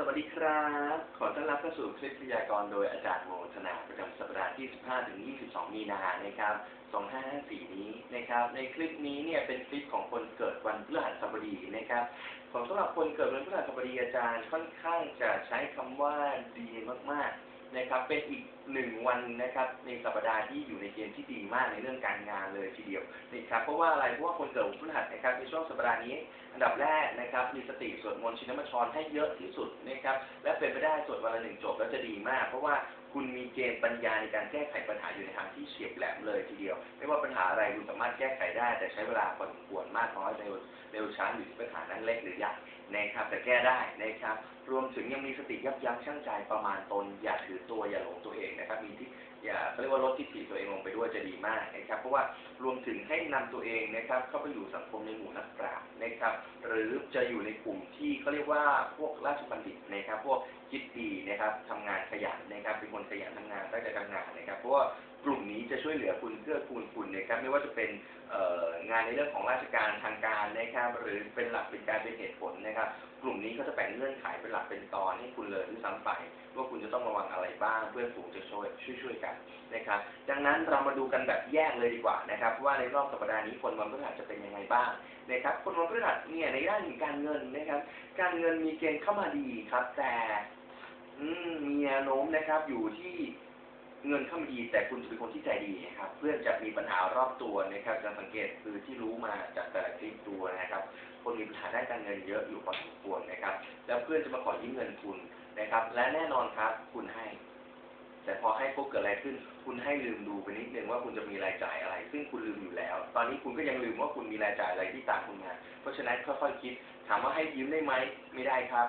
สวัสดีครับ ขอต้อนรับเข้าสู่คลิปพยากรณ์โดยอาจารย์โมธนาประจำสัปดาห์ที่ 15 ถึง 22 มีนานะครับ 2554 นี้นะครับ ในคลิปนี้เนี่ยเป็นคลิปของคนเกิดวันพฤหัสบดีนะครับ ของสำหรับคนเกิดวันพฤหัสบดีอาจารย์ค่อนข้างจะใช้คำว่าดีมากๆ นะครับเป็นอีกหนึ่งวันนะครับในสัปดาห์ที่อยู่ในเกณฑ์ที่ดีมากในเรื่องการงานเลยทีเดียวนะครับเพราะว่าอะไรเพราะว่าคนเกิดวันพฤหัสนะครับในช่วงสัปดาห์นี้ อันดับแรกนะครับมีสติสวดมนต์ชินมัชชรให้เยอะที่สุดนะครับและเป็นไปได้สวดวันละหนึ่งจบแล้วจะดีมาก เพราะว่าคุณมีเกณฑ์ปัญญาในการแก้ไขปัญหาอยู่ในทางที่เฉียบแหลมเลยทีเดียว ไม่ว่าปัญหาอะไรคุณสามารถแก้ไขได้ แต่ใช้เวลาพอสมควรมากน้อยเร็วเร็วช้าอยู่ที่ปัญหานั้นเล็กหรือใหญ่ นะครับแต่แก้ได้นะครับ รวมถึงยังมีสติยับยั้งชั่งใจประมาณตน อย่าถือตัวอย่าหลงตัวเองนะครับมีที่อย่าเขาเรียกว่าลดทิฏฐิตัวเองลงไปด้วยจะดีมากนะครับเพราะว่ารวมถึงให้นำตัวเองนะครับเข้าไปอยู่สังคมในหมู่นักปราชญ์นะครับ หรือจะอยู่ในกลุ่มที่เขาเรียกว่าพวกราชบัณฑิตนะครับ พวกคิดดีนะครับทำงานขยันนะครับเป็นคนขยันทำงานตั้งใจทำงานนะครับเพราะว่า กลุ่มนี้จะช่วยเหลือคุณเกื้อกูลคุณนะครับไม่ว่าจะเป็นงานในเรื่องของราชการทางการนะครับหรือเป็นหลักเป็นการเป็นเหตุผลนะครับ กลุ่มนี้เขาจะแบ่งเงื่อนไขเป็นหลักเป็นตอนให้คุณเลยด้วยซ้ำไปว่าคุณจะต้องระวังอะไรบ้างเพื่อนฝูงจะช่วยช่วยช่วยกันนะครับดังนั้นเรามาดูกันแบบแยกเลยดีกว่านะครับ ว่าในรอบสัปดาห์นี้คนวันพฤหัสจะเป็นยังไงบ้างนะครับคนวันพฤหัสเนี่ยในด้านการเงินนะครับ การเงินมีเกณฑ์เข้ามาดีครับ แต่อืมมีแนวโน้มนะครับอยู่ที่ เงินเข้ามาดีแต่คุณจะเป็นคนที่ใจดีนะครับเพื่อนจะมีปัญหารอบตัวนะครับจะสังเกตคือที่รู้มาจากแต่ละคลิปตัวนะครับ คนมีปัญหาด้านการเงินเยอะอยู่พอสมควรนะครับ แล้วเพื่อนจะมาขอยืมเงินคุณนะครับ และแน่นอนครับคุณให้ แต่พอให้ปุ๊บเกิดอะไรขึ้น คุณให้ลืมดูไปนิดนึงว่าคุณจะมีรายจ่ายอะไร ซึ่งคุณลืมอยู่แล้ว ตอนนี้คุณก็ยังลืมว่าคุณมีรายจ่ายอะไรที่ตามคุณมาเพราะฉะนั้นค่อยๆคิด ถามว่าให้ยืมได้ไหมไม่ได้ครับ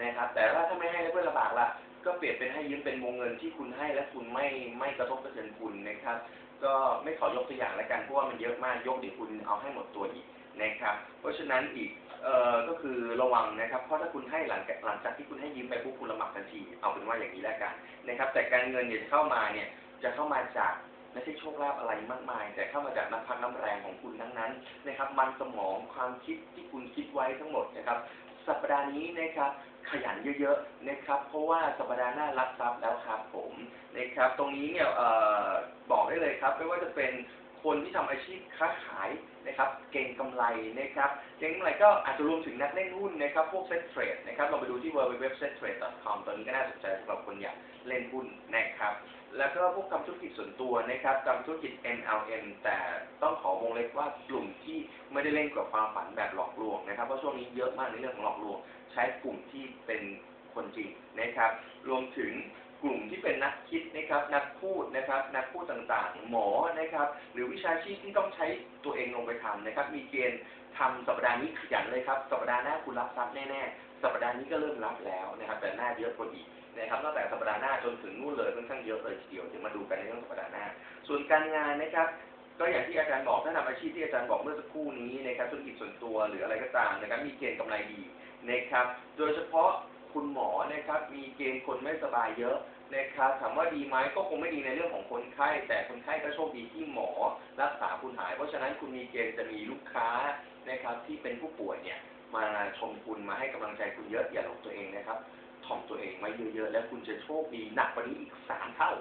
นะครับแต่ว่าถ้าไม่ให้แล้วเพื่อนลำบากละ ก็เปลี่ยนเป็นให้ยืมเป็นวงเงินที่คุณให้และคุณไม่ไม่กระทบกระเทือนคุณนะครับ ก็ไม่ขอยกตัวอย่างแล้วกันเพราะว่ามันเยอะมากยกเดี๋ยวคุณเอาให้หมดตัวอีกนะครับ เพราะฉะนั้นอีกเอ่อก็คือระวังนะครับเพราะถ้าคุณให้หลังหลังจากที่คุณให้ยืมไปปุ๊บคุณลำบากทันทีเอาเป็นว่าอย่างนี้แล้วกันนะครับ แต่การเงินเนี่ยเข้ามาเนี่ยจะเข้ามาจากไม่ใช่โชคลาภอะไรมากมาย แต่เข้ามาจากน้ำพักน้ำแรงของคุณทั้งนั้นนะครับ มันสมองความคิดที่คุณคิดไว้ทั้งหมดนะครับ สัปดาห์นี้นะครับ ขยันเยอะๆนะครับ เพราะว่าสัปดาห์หน้ารับทรัพย์แล้วครับผมนะครับ ตรงนี้เนี่ยออบอกได้เลยครับ ไม่ว่าจะเป็นคนที่ทำอาชีพค้าขายนะครับ เก่งกำไรนะครับเก่งกำไรก็อาจจะรวมถึงนักเล่นหุ้นนะครับ พวกเซ็ตเทรดนะครับเราไปดูที่ www.settrade.com ตอนนี้ก็น่าสนใจสำหรับคนอยากเล่นหุ้นนะครับ แล้วก็พวกทำธุรกิจส่วนตัวนะครับทำธุรกิจ MLM แต่ต้องขอวงเล็บว่ากลุ่มที่ไม่ได้เล่นกับความฝันแบบหลอก นะครับเพราะช่วงนี้เยอะมากในเรื่องของหลอกลวงใช้กลุ่มที่เป็นคนจริงนะครับ รวมถึงกลุ่มที่เป็นนักคิดนะครับนักพูดนะครับนักพูดต่างๆ หมอนะครับ หรือวิชาชีพที่ต้องใช้ตัวเองลงไปทำนะครับ มีเกณฑ์ทำสัปดาห์นี้ขยันเลยครับสัปดาห์หน้าคุณรับทรัพย์แน่ๆสัปดาห์นี้ก็เริ่มรับแล้วนะครับ แต่หน้าเยอะกว่าอีกนะครับตั้งแต่สัปดาห์หน้าจนถึงนู่นเลยค่อนข้างเยอะเลยทีเดียวเดี๋ยวมาดูกันในเรื่องสัปดาห์หน้า ส่วนการงานนะครับ ก็อย่างที่อาจารย์บอกถ้าทำอาชีพที่อาจารย์บอกเมื่อสักครู่นี้นะครับธุรกิจส่วนตัวหรืออะไรก็ตามนะครับมีเกณฑ์กำไรดีนะครับ โดยเฉพาะคุณหมอนะครับมีเกณฑ์คนไม่สบายเยอะนะครับถามว่าดีไหมก็คงไม่ดีในเรื่องของคนไข้ แต่คนไข้ก็โชคดีที่หมอรักษาคุณหาย เพราะฉะนั้นคุณมีเกณฑ์จะมีลูกค้านะครับที่เป็นผู้ป่วยเนี่ยมาชมคุณมาให้กำลังใจคุณเยอะอย่าหลงตัวเองนะครับถ่อมตัวเองไว้เยอะๆ แล้วคุณจะโชคดีหนักกว่านี้อีกสามเท่า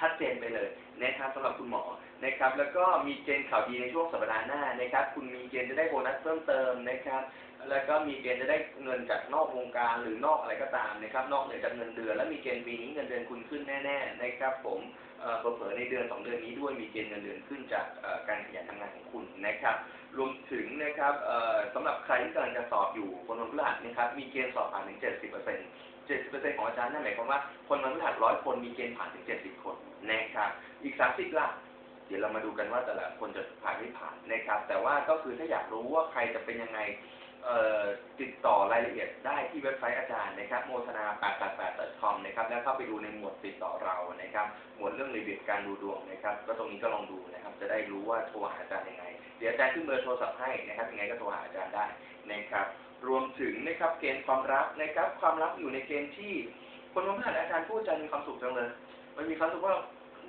ชัดเจนไปเลยนะครับสำหรับคุณหมอนะครับแล้วก็มีเกณฑ์ข่าวดีในช่วงสัปดาห์หน้านะครับคุณมีเกณฑ์จะได้โบนัสเพิ่มเติมนะครับแล้วก็มีเกณฑ์จะได้เงินจากนอกวงการหรือนอกอะไรก็ตามนะครับนอกเหนือจากเงินเดือน และมีเกณฑ์ปีนี้เงินเดือนคุณขึ้นแน่ๆนะครับผมเอ่อเผลอในเดือนสองเดือนนี้ด้วยมีเกณฑ์เงินเดือนขึ้นจากการขยันทำงานของคุณนะครับ รวมถึงนะครับเออสำหรับใครที่กำลังจะสอบอยู่คนวันพฤหัสนะครับมีเกณฑ์สอบผ่านถึง 70% 70%ของอาจารย์นั่นหมายความว่า คนวันพฤหัสร้อยคนมีเกณฑ์ผ่านถึง70คนนะครับอีก30ล่ะเดี๋ยวเรามาดูกันว่าแต่ละคนจะผ่านไม่ผ่านนะครับ แต่ว่าก็คือถ้าอยากรู้ว่าใครจะเป็นยังไงติดต่อรายละเอียดได้ที่เว็บไซต์อาจารย์นะครับโมทนา 888.com นะครับแล้วเข้าไปดูในหมวดติดต่อเรานะครับ หมวดเรื่องรีวิวการดูดวงนะครับ ก็ตรงนี้ก็ลองดูนะครับ จะได้รู้ว่าโทรหาอาจารย์ยังไง เดี๋ยวอาจารย์ขึ้นเบอร์โทรศัพท์ให้นะครับยังไงก็โทรหาอาจารย์ได้นะครับ รวมถึงนะครับเกณฑ์ความรักนะครับ ความรักอยู่ในเกณฑ์ที่ คนวันพฤหัสอาจารย์พูดใจมีความสุขจังเลย มันมีความสึกว่า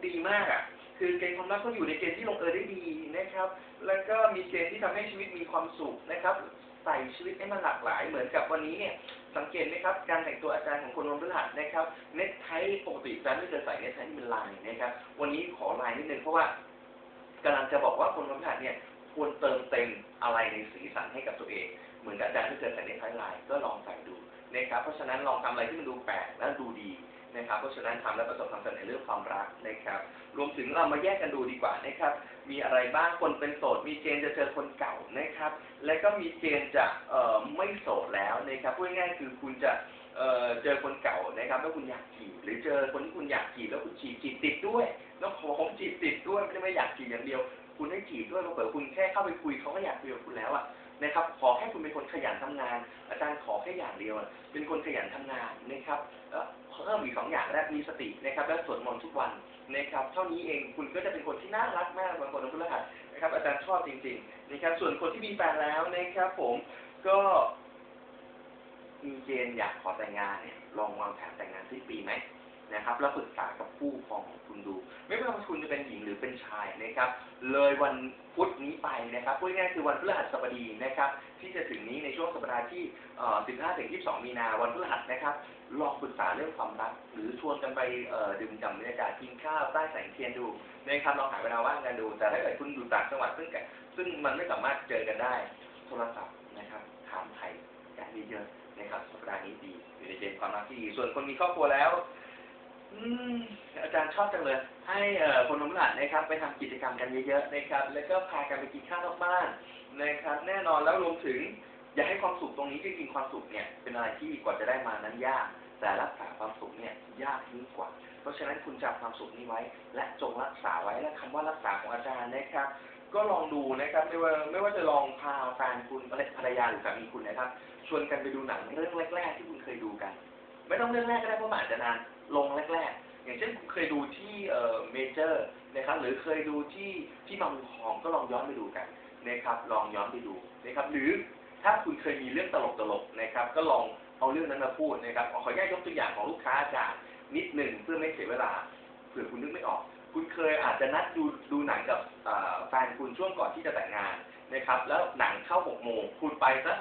ดีมากอะ คือเกณฑ์ความรักก็อยู่ในเกณฑ์ที่ลงเอยได้ดีนะครับ แล้วก็มีเกณฑ์ที่ทำให้ชีวิตมีความสุขนะครับ ใส่ชีวิตให้มันหลากหลาย เหมือนกับวันนี้เนี่ยสังเกตไหมครับ การแต่งตัวอาจารย์ของคนวันพฤหัสนะครับ เน็ตไทปกติอาจารย์ไม่เคยใส่เน็ตไทที่เป็นลายนะครับ วันนี้ขอลายนิดนึงเพราะว่ากำลังจะบอกว่าคนวันพฤหัสเนี่ยควรเติมเต็มอะไรในสีสันให้กับตัวเอง เหมือนกับอาจารย์ที่เคยใส่เน็ตไทลายก็ลองใส่ดูนะครับ เพราะฉะนั้นลองทำอะไรที่มันดูแปลกและดูดีนะครับ เพราะฉะนั้นทำแล้วประสบความสำเร็จในเรื่องความรักนะครับ รวมถึงเรามาแยกกันดูดีกว่านะครับ มีอะไรบ้าง คนเป็นโสด มีเกณฑ์จะเจอคนเก่านะครับ และก็มีเกณฑ์จะเอ่อไม่โสดแล้วนะครับพูดง่ายๆคือคุณจะเอ่อเจอคนเก่านะครับ แล้วคุณอยากจีบหรือเจอคนที่คุณอยากจีบแล้วคุณจีบจีบติดด้วยแล้วขอผมจีบติดด้วยไม่ได้ไม่อยากจีบอย่างเดียว คุณให้จีบด้วยเผื่อคุณแค่เข้าไปคุยเขาก็อยากคุยกับคุณแล้วอะ นะครับ ขอแค่คุณเป็นคนขยันทำงาน อาจารย์ขอแค่อย่างเดียว เป็นคนขยันทำงานนะครับเอ่อเพิ่มอีกสองอย่างแรกมีสตินะครับ และสวดมนต์ทุกวันนะครับ เท่านี้เองคุณก็จะเป็นคนที่น่ารักมากบางคนวันพฤหัสนะครับ อาจารย์ชอบจริง ๆ นะครับ ส่วนคนที่มีแฟนแล้วนะครับ ผมก็มีเกณฑ์อยากขอแต่งงานเนี่ยลองวางแผนแต่งงานที่ปีไหม นะครับ แล้วปรึกษากับคู่ครองของคุณดู ไม่ว่าคุณจะเป็นหญิงหรือเป็นชายนะครับ เลยวันพุธนี้ไปนะครับพูดง่ายๆคือวันพฤหัสบดีนะครับ ที่จะถึงนี้ในช่วงสัปดาห์ที่15ถึง22 มีนาวันพฤหัสนะครับลองปรึกษาเรื่องความรัก หรือชวนกันไปดื่มด่ำบรรยากาศกินข้าวใต้แสงเทียนดูนะครับลองหาเวลาว่างกันดู แต่ถ้าเกิดคุณอยู่ต่างจังหวัดซึ่งซึ่งมันไม่สามารถเจอกันได้ โทรศัพท์นะครับถามไทยกันเยอะๆนะครับสัปดาห์นี้ดีอยู่ในเกณฑ์ความรักที่ดีส่วนคนมีครอบครัวแล้ว อืมอาจารย์ชอบจังเลย ให้เอ่อคนน้ำหลัดนะครับ ไปทำกิจกรรมกันเยอะๆนะครับ แล้วก็พากันไปกินข้าวนอกบ้านนะครับ แน่นอนแล้วรวมถึง อย่าให้ความสุขตรงนี้จริงๆความสุขเนี่ย เป็นอะไรที่กว่าจะได้มานั้นยาก แต่รักษาความสุขเนี่ยยากยิ่งกว่า เพราะฉะนั้นคุณจับความสุขนี้ไว้ และจงรักษาไว้และคำว่ารักษาของอาจารย์นะครับ ก็ลองดูนะครับไม่ว่าไม่ว่าจะลองพาแฟนคุณภรรยาหรือสามีคุณนะครับ ชวนกันไปดูหนังเรื่องแรก ๆ ที่คุณเคยดูกัน ไม่ต้องเรื่องแรกก็ได้เพราะมันอาจจะนาน ลงแรกๆ อย่างเช่นเคยดูที่เอ่อเมเจอร์นะครับ หรือเคยดูที่ที่บางทองก็ลองย้อนไปดูกันนะครับ ลองย้อนไปดูนะครับ หรือถ้าคุณเคยมีเรื่องตลกๆนะครับ ก็ลองเอาเรื่องนั้นมาพูดนะครับขออนุญาตยกตัวอย่างของลูกค้าอาจารย์นิดหนึ่งเพื่อไม่เสียเวลาเผื่อคุณนึกไม่ออก คุณเคยอาจจะนัดดูดูหนังกับแฟนคุณช่วงก่อนที่จะแต่งงานนะครับ แล้วหนังเข้าหกโมงคุณไปสัก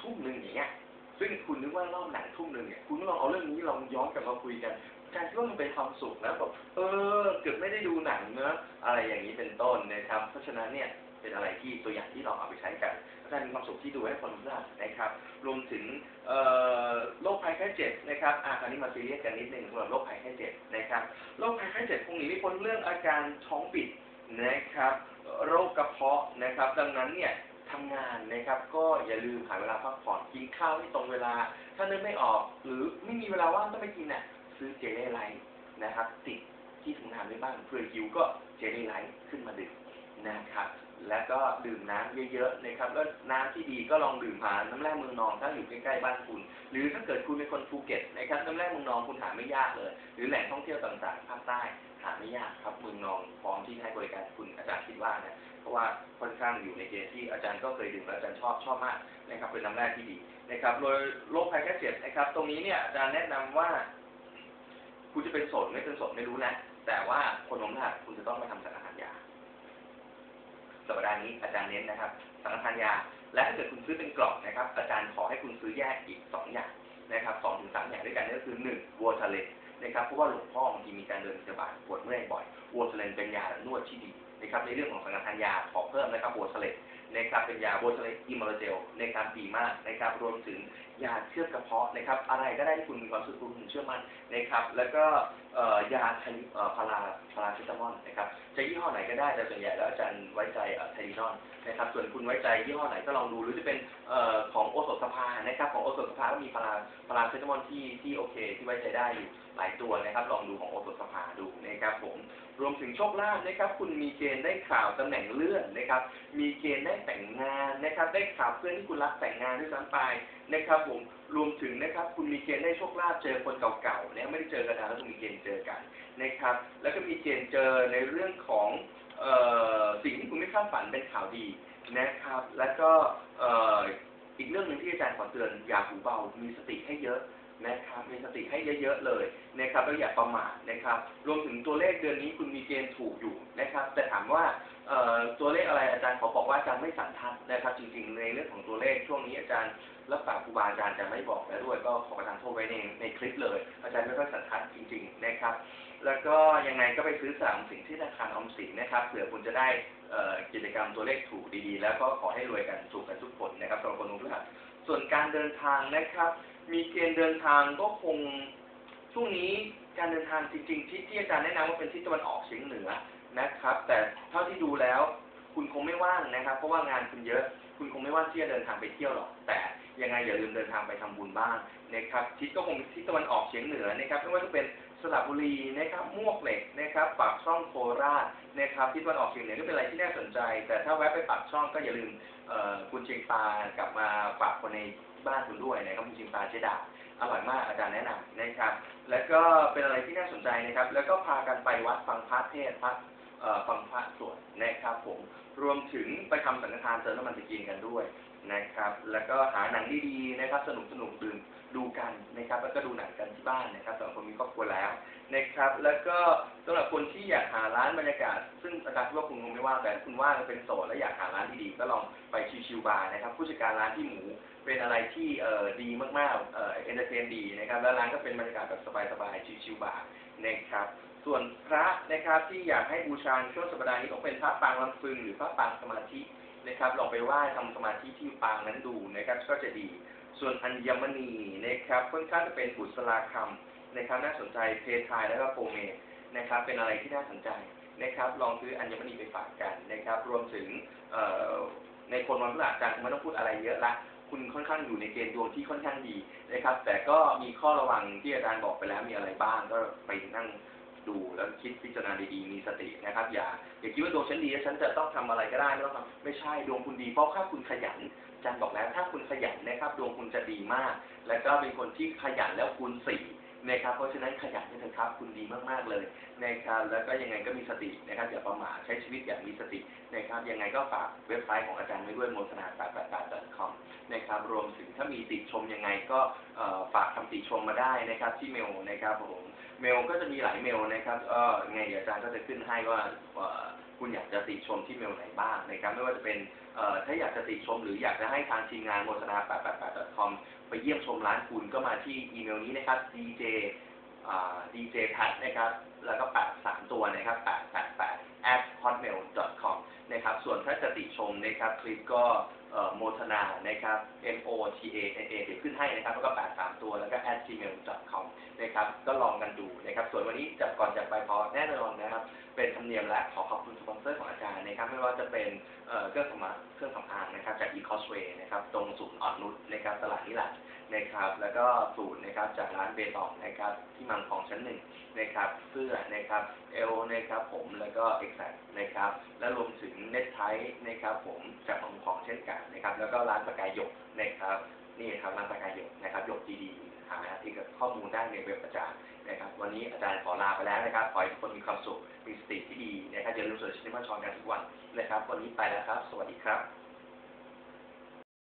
ทุ่มหนึ่งอย่างเงี้ย ซึ่งคุณนึกว่ารอบหนังทุ่มหนึ่งเนี่ยคุณลองเอาเรื่องนี้ลองย้อนกลับมาคุยกันการที่ว่ามันเป็นความสุขนะแบบเออเกือบไม่ได้ดูหนังเนอะอะไรอย่างนี้เป็นต้นนะครับ เพราะฉะนั้นเนี่ยเป็นอะไรที่ตัวอย่างที่เราเอาไปใช้กันอาจารย์มีความสุขที่ดูให้คนรู้นะครับ รวมถึงเอ่อโรคภัยไข้เจ็บนะครับอะคราวนี้มาซีเรียสกันนิดหนึ่งสำหรับโรคภัยไข้เจ็บนะครับโรคภัยไข้เจ็บคงหนีไม่พ้นเรื่องอาการท้องปิดนะครับ โรคกระเพาะนะครับ ดังนั้นเนี่ย ทำงานนะครับ ก็อย่าลืมหาเวลาพักผ่อนกินข้าวที่ตรงเวลา ถ้านึกไม่ออก หรือไม่มีเวลาว่างต้องไปกินน่ะ ซื้อเจลไลท์นะครับ ติดที่ถุงน้ำไว้บ้างเผื่อหิวก็เจลไลท์ขึ้นมาดื่มนะครับ แล้วก็ดื่มน้ำเยอะๆนะครับ แล้วน้ำที่ดีก็ลองดื่มผ่านน้ำแร่เมืองนองถ้าอยู่ใกล้ๆบ้านคุณ หรือถ้าเกิดคุณเป็นคนภูเก็ตนะครับน้ำแร่เมืองนองคุณหาไม่ยากเลย หรือแหล่งท่องเที่ยวต่างๆภาคใต้หาไม่ยากครับเมืองนองพร้อมที่ให้บริการคุณอาจารย์คิดว่านะ เพราะว่าค่อนข้างอยู่ในเกณฑ์ที่อาจารย์ก็เคยดื่มและอาจารย์ชอบชอบมากนะครับเป็นน้ำแร่ที่ดีนะครับโดยโรคภัยแค่เจ็บนะครับ ตรงนี้เนี่ยอาจารย์แนะนำว่า คุณจะเป็นสดไม่เป็นสดไม่รู้นะ แต่ว่าคนนมหัดคุณจะต้องไปทำสังฆทานยาสัปดาห์นี้อาจารย์เน้นนะครับ สังฆทานยา และถ้าเกิดคุณซื้อเป็นกล่องนะครับ อาจารย์ขอให้คุณซื้อแยกอีกสองอย่างนะครับสองถึงสามอย่างด้วยกันนั่นก็คือหนึ่งวัวทะเล นะครับเพราะว่าหลวงพ่อบางทีมีการเดินสบายปวดเมื่อยบ่อยวัวทเลเป็นยานวดที่ดีนะครับในเรื่องของสังฆทานยาขอเพิ่มนะครับโบสเลนนะครับเป็นยาโบสเลนอิมเมอร์เจลนะครับดีมากนะครับรวมถึง ยาเชื่อมกระเพาะนะครับ อะไรก็ได้ที่คุณมีความสึกคุณเชื่อมั่นนะครับ แล้วก็ยาไทพาราพาราเซตามอลนะครับจะยี่ห้อไหนก็ได้แต่ส่วนใหญ่แล้วอาจารย์ไว้ใจไทลินอนนะครับ ส่วนคุณไว้ใจยี่ห้อไหนก็ลองดูหรือจะเป็นของโอสถสภานะครับ ของโอสถสภาก็มีพาราพาราเซตามอลที่ที่โอเค ที่ไว้ใจได้อยู่หลายตัวนะครับ ลองดูของโอสถสภาดูนะครับผมรวมถึงโชคลาภนะครับ คุณมีเกณฑ์ได้ข่าวตำแหน่งเลื่อนนะครับ มีเกณฑ์ได้แต่งงานนะครับ ได้ข่าวเพื่อนที่คุณรักแต่งงานด้วยซ้ำไป นะครับผมรวมถึงนะครับคุณมีเกณฑ์ได้โชคลาภเจอคนเก่าๆนะไม่ได้เจอกันนานแล้วคุณมีเกณฑ์เจอกันนะครับ แล้วก็มีเกณฑ์เจอในเรื่องของออสิ่งที่คุณไม่คาดฝันเป็นข่าวดีนะครับ แล้วก็อออีกเรื่องหนึ่งที่อาจารย์ขอเตือนอย่าหูเบา มีสติให้เยอะ นะครับมีสติให้เยอะๆเลยนะครับแล้วอย่าประมาทนะครับ รวมถึงตัวเลขเดือนนี้คุณมีเกณฑ์ถูกอยู่นะครับ แต่ถามว่าตัวเลขอะไรอาจารย์ขอบอกว่าอาจารย์ไม่สันทัดนะครับ จริงๆในเรื่องของตัวเลขช่วงนี้อาจารย์รับปากครูบาอาจารย์จะไม่บอกแล้วด้วย ก็ขอประทานโทษไว้ในในคลิปเลย อาจารย์ไม่ค่อยสันทัดจริง ๆนะครับ แล้วก็ยังไงก็ไปซื้อสามสิ่งที่ธนาคารออมสินนะครับเผื่อคุณจะได้กิจกรรมตัวเลขถูกดีๆ แล้วก็ขอให้รวยกันถูกกันทุกคนนะครับสำหรับคนลงทุนส่วนการเดินทางนะครับ มีเกณฑ์เดินทางก็คงช่วงนี้การเดินทางจริง ๆ ที่ที่อาจารย์แนะนำว่าเป็นทิศตะวันออกเฉียงเหนือนะครับ แต่เท่าที่ดูแล้ว คุณคงไม่ว่างนะครับ เพราะว่างานคุณเยอะ คุณคงไม่ว่างที่จะเดินทางไปเที่ยวหรอกแต่ยังไงอย่าลืมเดินทางไปทำบุญบ้างนะครับทิศก็คงทิศตะวันออกเฉียงเหนือนะครับไม่ว่าจะเป็นสระบุรีนะครับมวกเหล็กนะครับปากช่องโคราชนะครับทิศตะวันออกเฉียงเหนือก็เป็นอะไรที่น่าสนใจ แต่ถ้าแวะไปปากช่องก็อย่าลืมคุณเชียงปากลับมาฝากคนใน บ้านคุณด้วยนะครับคุณชียงปาเจดาอร่อยมากอาจารย์แนะนำนะครับ แล้วก็เป็นอะไรที่น่าสนใจนะครับ แล้วก็พากันไปวัดฟังพระเทศพระฟังพระสวดนะครับผมรวมถึงไปทำสังฆทานเติมน้ำมันตะกีนกันด้วยนะครับ แล้วก็หาหนังดีๆนะครับ สนุกสนุกดื่มดูกันนะครับ แล้วก็ดูหนังกันที่บ้านนะครับสำหรับคนมีครอบครัวแล้วนะครับ แล้วก็สำหรับคนที่อยากหาร้านบรรยากาศ ซึ่งอาจารย์ว่าคุณคงไม่ว่าแต่คุณว่าเป็นโสดและอยากหาร้านดีๆก็ลองไปชิวๆบาร์นะครับ ผู้จัดการร้านที่หมู เป็นอะไรที่เอ่อดีมากๆเอ่อเอนเตอร์เทนดีนะครับแล้วร้านก็เป็นบรรยากาศแบบสบายๆชิวๆบาร์นะครับ ส่วนพระนะครับที่อยากให้บูชาช่วงสัปดาห์นี้ต้องเป็นพระปางลำพึงหรือพระปางสมาธินะครับลองไปไหว้ทำสมาธิที่ปางนั้นดูนะครับ ก็จะดี ส่วนอัญมณีนะครับค่อนข้างจะเป็นบุษราคำนะครับ น่าสนใจเพทายแล้วก็โปรเมนะครับ เป็นอะไรที่น่าสนใจนะครับ ลองซื้ออัญมณีไปฝากกันนะครับ รวมถึงในคนวันพฤหัสอาจารย์คงไม่ต้องพูดอะไรเยอะละ คุณค่อนข้างอยู่ในเกณฑ์ดวงที่ค่อนข้างดีนะครับ แต่ก็มีข้อระวังที่อาจารย์บอกไปแล้วมีอะไรบ้างก็ไปนั่งดูแล้วคิดพิจารณาดีๆมีสตินะครับ อย่าอย่าคิดว่าดวงฉันดีแล้วฉันจะต้องทำอะไรก็ได้ไม่ต้องทำไม่ใช่ดวงคุณดีเพราะถ้าคุณขยันอาจารย์บอกแล้ว ถ้าคุณขยันนะครับดวงคุณจะดีมาก แล้วก็เป็นคนที่ขยันแล้วคูณสี่นะครับเพราะฉะนั้นขยันให้เถอะครับคุณดีมากๆเลยนะครับแล้วก็ยังไงก็มีสตินะครับอย่าประมาทใช้ชีวิตอย่างมีสตินะครับยังไงก็ฝากเว็บไซต์ของอาจารย์ไว้ด้วยโมทนา888 com นะครับ รวมถึงถ้ามีติชมยังไงก็ฝากคำติชมมาได้นะครับที่เมลนะครับผมเมลก็จะมีหลายเมลนะครับเออไงอาจารย์ก็จะขึ้นให้ว่าคุณอยากจะติชมที่เมลไหนบ้างนะครับไม่ว่าจะเป็นถ้าอยากจะติชม หรืออยากจะให้ทางทีมงานโมทนา888 com ไปเยี่ยมชมร้านคุณก็มาที่อีเมลนี้นะครับ dj dj pat นะครับแล้วก็8 3ตัวนะครับ888 at hotmail com นะครับ ส่วนถ้า จะติชมนะครับ คลิปก็โมทนานะครับ m o t a n a เดี๋ยวขึ้นให้นะครับ แล้วก็8 3ตัวแล้วก็ at gmail com นะครับ ก็ลองกันดูนะครับ ส่วนวันนี้จับก่อนจะไปพอแน่นอนนะครับ เป็นธรรมเนียมและขอขอบคุณสปอนเซอร์ของอาจารย์นะครับ ไม่ว่าจะเป็นเครื่องสำอางเครื่องสำอางนะครับ จาก e c o s w a y นะครับ ตรงศูนย์อ่อนนุชนะครับ ตลาดนิรันดร์ นะครับ แล้วก็ศูนย์นะครับจากร้านเบตองนะครับ ที่มังทองชั้นหนึ่งนะครับ เสื้อนะครับเอลนะครับผมแล้วก็เอ็กแซนะครับ และรวมถึงเน็ตไทนะครับ ผมจากของของเช่นกันนะครับ แล้วก็ร้านสกายหยกนะครับนี่ครับร้านสกายหยกนะครับหยกดีๆหาที่กับข้อมูลได้ในเว็บอาจารย์นะครับ วันนี้อาจารย์ขอลาไปแล้วนะครับ ขอให้ทุกคนมีความสุข มีสติที่ดีนะครับอย่าลืมสวดชินมัชชอนกันทุกวันนะครับ วันนี้ไปแล้วครับ สวัสดีครับ